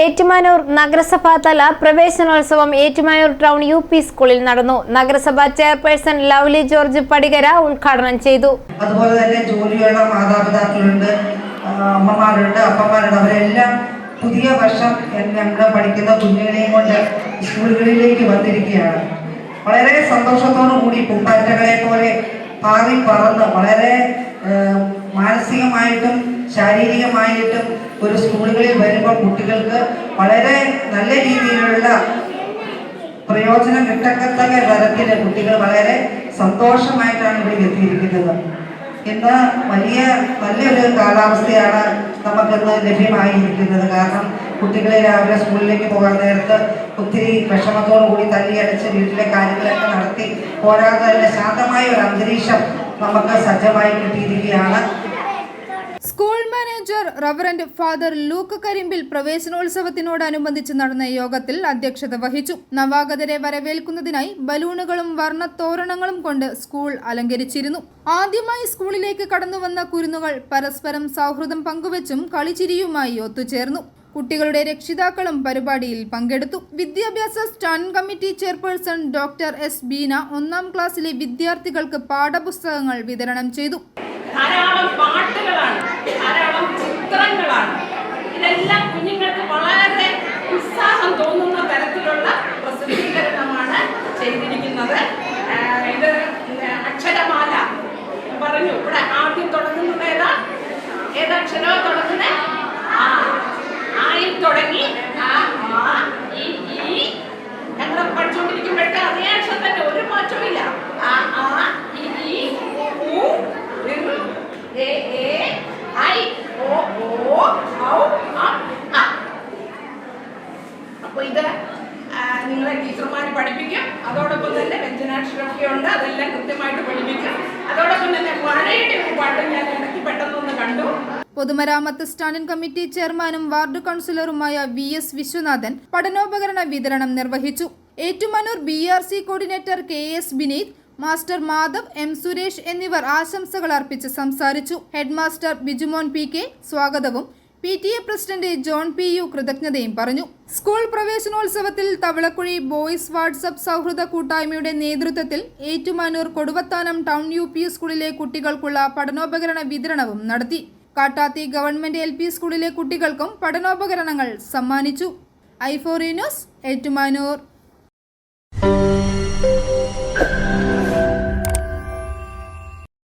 ഏറ്റുമാനൂർ നഗരസഭാ തല പ്രവേശനോത്സവം ഏറ്റുമാനൂർ ടൗൺ യു പി സ്കൂളിൽ നടന്നു. നഗരസഭാ ചെയർപേഴ്സൺ ലവ്ലി ജോർജ് പടികര ഉദ്ഘാടനം ചെയ്തു. അതുപോലെ തന്നെ ജോലിയുള്ള മാതാപിതാക്കളുണ്ട് അമ്മമാരുണ്ട് അപ്പന്മാരുണ്ട്. അവരെല്ലാം പുതിയ വർഷം ഞങ്ങൾ പഠിക്കുന്ന കുഞ്ഞുങ്ങളെയും കൊണ്ട് സ്കൂളുകളിലേക്ക് വന്നിരിക്കുകയാണ്. വളരെ സന്തോഷത്തോടു കൂടി പൂമ്പാറ്റകളെ പോലെ പാറി പറന്ന് വളരെ മാനസികമായിട്ടും ശാരീരികമായിട്ടും ഒരു സ്കൂളുകളിൽ വരുമ്പോൾ കുട്ടികൾക്ക് വളരെ നല്ല രീതിയിലുള്ള പ്രയോജനം കിട്ടത്തക്ക തരത്തിൽ കുട്ടികൾ വളരെ സന്തോഷമായിട്ടാണ് ഇവിടെ എത്തിയിരിക്കുന്നത്. ഇന്ന് വലിയ നല്ലൊരു കാലാവസ്ഥയാണ് നമുക്കിന്ന് ലഭ്യമായിരിക്കുന്നത്. കാരണം കുട്ടികളെ രാവിലെ സ്കൂളിലേക്ക് പോകാൻ നേരത്ത് ഒത്തിരി വിഷമത്തോടു കൂടി തല്ലിയടച്ച് വീട്ടിലെ കാര്യങ്ങളൊക്കെ നടത്തി പോരാതെ തന്നെ ശാന്തമായ ഒരു അന്തരീക്ഷം നമുക്ക് സജ്ജമായി കിട്ടിയിരിക്കുകയാണ്. School manager reverend father Luke Karimpil പ്രവേശനോത്സവത്തിനോടനുബന്ധിച്ച് നടന്ന യോഗത്തിൽ അധ്യക്ഷത വഹിച്ചു. നവാഗതരെ വരവേൽക്കുന്നതിനായി ബലൂണുകളും വർണത്തോരണങ്ങളും കൊണ്ട് സ്കൂൾ അലങ്കരിച്ചിരുന്നു. ആദ്യമായി സ്കൂളിലേക്ക് കടന്നുവന്ന കുരുന്നുകൾ പരസ്പരം സൗഹൃദം പങ്കുവച്ചും കളിച്ചിരിയുമായി ഒത്തുചേർന്നു. കുട്ടികളുടെ രക്ഷിതാക്കളും പരിപാടിയിൽ പങ്കെടുത്തു. വിദ്യാഭ്യാസ stand committee chairperson doctor S Beena ഒന്നാം ക്ലാസ്സിലെ വിദ്യാർത്ഥികൾക്ക് പാഠപുസ്തകങ്ങൾ വിതരണം ചെയ്തു. ധാരാളം പാട്ടുകളാണ് ധാരാളം ചിത്രങ്ങളാണ്. ഇതെല്ലാം കുഞ്ഞുങ്ങൾക്ക് വളരെ ഉത്സാഹം തോന്നുന്ന തരത്തിലുള്ള പ്രസിദ്ധീകരണമാണ് ചെയ്തിരിക്കുന്നത്. ഇത് അക്ഷരമാല. പറഞ്ഞു ഇവിടെ ആദ്യം തുടങ്ങുന്നത് ഏതാ? ഏതക്ഷരോ തുടങ്ങുന്നത്? ആ ആയിൽ തുടങ്ങി ടീച്ചർമാർ പഠിപ്പിക്കും. അതോടൊപ്പം തന്നെ വ്യഞ്ജനാക്ഷരമൊക്കെ ഉണ്ട്. അതെല്ലാം കൃത്യമായിട്ട് പഠിപ്പിക്കും. അതോടൊപ്പം തന്നെ മഴയുടെ ഒരു പാട്ട് ഞാൻ ഇടയ്ക്ക് പെട്ടെന്നൊന്ന് കണ്ടു. പൊതുമരാമത്ത് സ്റ്റാൻഡിംഗ് കമ്മിറ്റി ചെയർമാനും വാർഡ് കൗൺസിലറുമായ വി എസ് വിശ്വനാഥൻ പഠനോപകരണ വിതരണം നിർവഹിച്ചു. Ettumanoor B R C coordinator K S Bineeth master Madhav M Suresh എന്നിവർ ആശംസകൾ അർപ്പിച്ച് സംസാരിച്ചു. ഹെഡ്മാസ്റ്റർ ബിജുമോൻ പി കെ സ്വാഗതവും. P T A president John P U കൃതജ്ഞതയും പറഞ്ഞു. സ്കൂൾ പ്രവേശനോത്സവത്തിൽ തവളക്കുഴി ബോയ്സ് വാട്സപ്പ് സൗഹൃദ കൂട്ടായ്മയുടെ നേതൃത്വത്തിൽ Ettumanoor Koduvathanam town U P സ്കൂളിലെ കുട്ടികൾക്കുള്ള പഠനോപകരണ വിതരണവും നടത്തി. കാട്ടാത്തി ഗവൺമെന്റ് എൽ പി സ്കൂളിലെ കുട്ടികൾക്കും പഠനോപകരണങ്ങൾ സമ്മാനിച്ചു. ഐഫോറി ന്യൂസ് ഏറ്റുമാനൂർ.